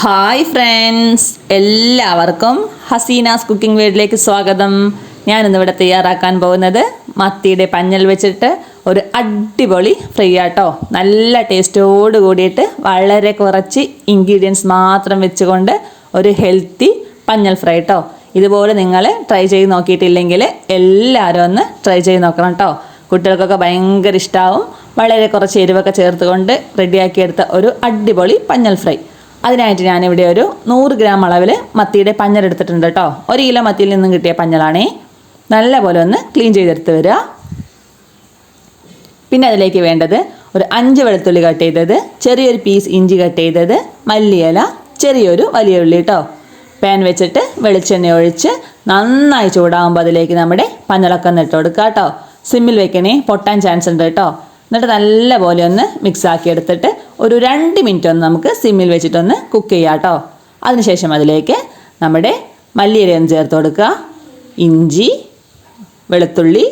Hi friends എല്ലാവർക്കും Hasina's cooking വീഡിലേക്ക് സ്വാഗതം. ഞാനിന്നിവിടെ തയ്യാറാക്കാൻ പോകുന്നത് മത്തിയുടെ പഞ്ഞൽ വെച്ചിട്ട് ഒരു അടിപൊളി ഫ്രൈ ആട്ടോ. നല്ല ടേസ്റ്റോട് കൂടിയിട്ട് വളരെ കുറച്ച് ഇൻഗ്രീഡിയൻസ് മാത്രം വെച്ചുകൊണ്ട് ഒരു ഹെൽത്തി പഞ്ഞൽ ഫ്രൈ കേട്ടോ ഇതുപോലെ നിങ്ങൾ ട്രൈ ചെയ്ത് നോക്കിയിട്ടില്ലെങ്കിൽ എല്ലാവരും ഒന്ന് ട്രൈ ചെയ്ത് നോക്കണം കേട്ടോ കുട്ടികൾക്കൊക്കെ ഭയങ്കര ഇഷ്ടമാവും വളരെ കുറച്ച് എരിവൊക്കെ ചേർത്തുകൊണ്ട് റെഡിയാക്കിയെടുത്ത ഒരു അടിപൊളി പഞ്ഞൽ ഫ്രൈ. അതിനായിട്ട് ഞാനിവിടെ ഒരു നൂറ് ഗ്രാം അളവിൽ മത്തിയുടെ പഞ്ഞലെടുത്തിട്ടുണ്ട് കേട്ടോ. ഒരു കിലോ മത്തിയിൽ നിന്നും കിട്ടിയ പഞ്ഞലാണേ നല്ല പോലെ ഒന്ന് ക്ലീൻ ചെയ്തെടുത്ത് വരിക. പിന്നെ അതിലേക്ക് വേണ്ടത് ഒരു അഞ്ച് വെളുത്തുള്ളി കട്ട് ചെയ്തത് ചെറിയൊരു പീസ് ഇഞ്ചി കട്ട് ചെയ്തത് മല്ലിയില ചെറിയൊരു വലിയ ഉള്ളി കേട്ടോ പാൻ വെച്ചിട്ട് വെളിച്ചെണ്ണ ഒഴിച്ച് നന്നായി ചൂടാകുമ്പോൾ അതിലേക്ക് നമ്മുടെ പഞ്ഞളൊക്കെ ഒന്ന് ഇട്ട് കൊടുക്കുക കേട്ടോ സിമ്മിൽ വെക്കണേ പൊട്ടാൻ ചാൻസ് ഉണ്ട് കേട്ടോ എന്നിട്ട് നല്ല പോലെ ഒന്ന് മിക്സ് ആക്കി എടുത്തിട്ട് ഒരു രണ്ട് മിനിറ്റ് ഒന്ന് നമുക്ക് സിമ്മിൽ വെച്ചിട്ടൊന്ന് കുക്ക് ചെയ്യാം കേട്ടോ അതിനുശേഷം അതിലേക്ക് നമ്മുടെ മല്ലിയില ഒന്ന് ചേർത്ത് കൊടുക്കുക. ഇഞ്ചി വെളുത്തുള്ളി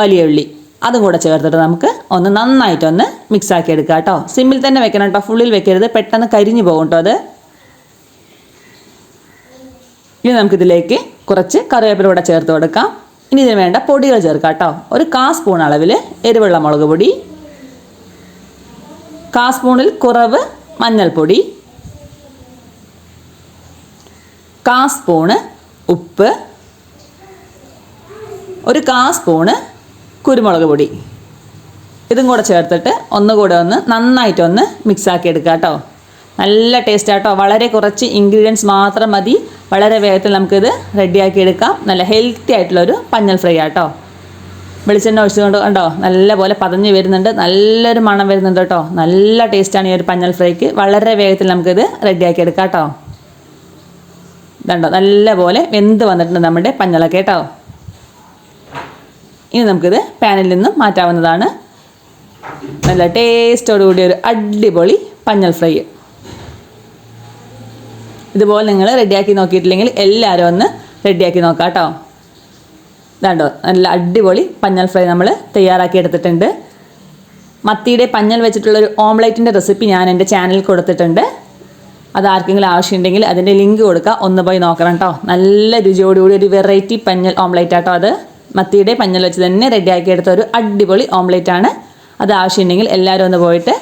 വലിയ ഉള്ളി അതും കൂടെ ചേർത്തിട്ട് നമുക്ക് ഒന്ന് നന്നായിട്ടൊന്ന് മിക്സ് ആക്കി എടുക്കുക കേട്ടോ സിമ്മിൽ തന്നെ വെക്കണം കേട്ടോ ഫുള്ളിൽ വെക്കരുത്. പെട്ടെന്ന് കരിഞ്ഞു പോകും കേട്ടോ അത്. ഇനി നമുക്കിതിലേക്ക് കുറച്ച് കറിവേപ്പില കൂടെ ചേർത്ത് കൊടുക്കാം. ഇനി ഇതിന് വേണ്ട പൊടികൾ ചേർക്കാം കേട്ടോ ഒരു കാ സ്പൂൺ അളവിൽ എരിവെള്ള മുളക് പൊടി കാ സ്പൂണിൽ കുറവ് മഞ്ഞൾപ്പൊടി. കാ സ്പൂണ് ഉപ്പ്. ഒരു കാ സ്പൂണ് കുരുമുളക് പൊടി. ഇതും കൂടെ ചേർത്തിട്ട് ഒന്നുകൂടെ ഒന്ന് നന്നായിട്ടൊന്ന് മിക്സാക്കി എടുക്കുക കേട്ടോ. നല്ല ടേസ്റ്റ് ആട്ടോ. വളരെ കുറച്ച് ഇൻഗ്രീഡിയൻസ് മാത്രം മതി. വളരെ വേഗത്തിൽ നമുക്കിത് റെഡിയാക്കി എടുക്കാം. നല്ല ഹെൽത്തി ആയിട്ടുള്ളൊരു പഞ്ഞൽ ഫ്രൈ ആട്ടോ. വെളിച്ചെണ്ണ ഒഴിച്ചുകൊണ്ട് കണ്ടോ? നല്ല പോലെ പതഞ്ഞ് വരുന്നുണ്ട്. നല്ലൊരു മണം വരുന്നുണ്ട് കേട്ടോ. നല്ല ടേസ്റ്റാണ് ഈ ഒരു പഞ്ഞൽ ഫ്രൈക്ക്. വളരെ വേഗത്തിൽ നമുക്കിത് റെഡിയാക്കി എടുക്കാം കേട്ടോ. കണ്ടോ നല്ല പോലെ വെന്ത് വന്നിട്ടുണ്ട് നമ്മുടെ പഞ്ഞളൊക്കെ കേട്ടോ. ഇനി നമുക്കിത് പാനിൽ നിന്നും മാറ്റാവുന്നതാണ്. നല്ല ടേസ്റ്റോട് കൂടിയ ഒരു അടിപൊളി പഞ്ഞൽ ഫ്രൈ. ഇതുപോലെ നിങ്ങൾ റെഡിയാക്കി നോക്കിയിട്ടില്ലെങ്കിൽ എല്ലാവരും ഒന്ന് റെഡിയാക്കി നോക്കാം കേട്ടോ. ഇതാണ്ടോ നല്ല അടിപൊളി പഞ്ഞൽ ഫ്രൈ നമ്മൾ തയ്യാറാക്കി എടുത്തിട്ടുണ്ട്. മത്തിയുടെ പഞ്ഞൽ വെച്ചിട്ടുള്ള ഒരു ഓംലൈറ്റിന്റെ റെസിപ്പി ഞാൻ എന്റെ ചാനലിൽ കൊടുത്തിട്ടുണ്ട്. അത് ആർക്കെങ്കിലും ആവശ്യമുണ്ടെങ്കിൽ അതിന്റെ ലിങ്ക് കൊടുക്കുക. ഒന്ന് പോയി നോക്കണം കേട്ടോ നല്ല രുചിയോടുകൂടി ഒരു വെറൈറ്റി പഞ്ഞൽ ഓംലൈറ്റ് ആട്ടോ അത്. മത്തിയുടെ പഞ്ഞൽ വെച്ച് തന്നെ റെഡിയാക്കി എടുത്ത ഒരു അടിപൊളി ഓംലൈറ്റ് ആണ്. അത് ആവശ്യമുണ്ടെങ്കിൽ എല്ലാവരും ഒന്ന് പോയിട്ട്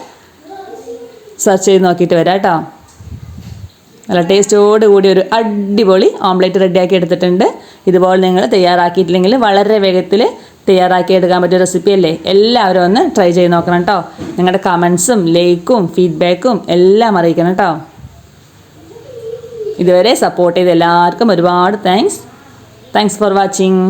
സെർച്ച് ചെയ്ത് നോക്കിയിട്ട് വരാം കേട്ടോ നല്ല ടേസ്റ്റോട് കൂടി ഒരു അടിപൊളി ഓംലേറ്റ് റെഡിയാക്കി എടുത്തിട്ടുണ്ട്. ഇതുപോലെ നിങ്ങൾ തയ്യാറാക്കിയിട്ടില്ലെങ്കിൽ വളരെ വേഗത്തിൽ തയ്യാറാക്കി എടുക്കാൻ പറ്റിയ റെസിപ്പിയല്ലേ എല്ലാവരും ഒന്ന് ട്രൈ ചെയ്ത് നോക്കണം കേട്ടോ നിങ്ങളുടെ കമൻസും ലൈക്കും ഫീഡ്ബാക്കും എല്ലാം അറിയിക്കണം കേട്ടോ ഇതുവരെ സപ്പോർട്ട് ചെയ്ത എല്ലാവർക്കും ഒരുപാട് താങ്ക്സ് താങ്ക്സ് ഫോർ വാച്ചിങ്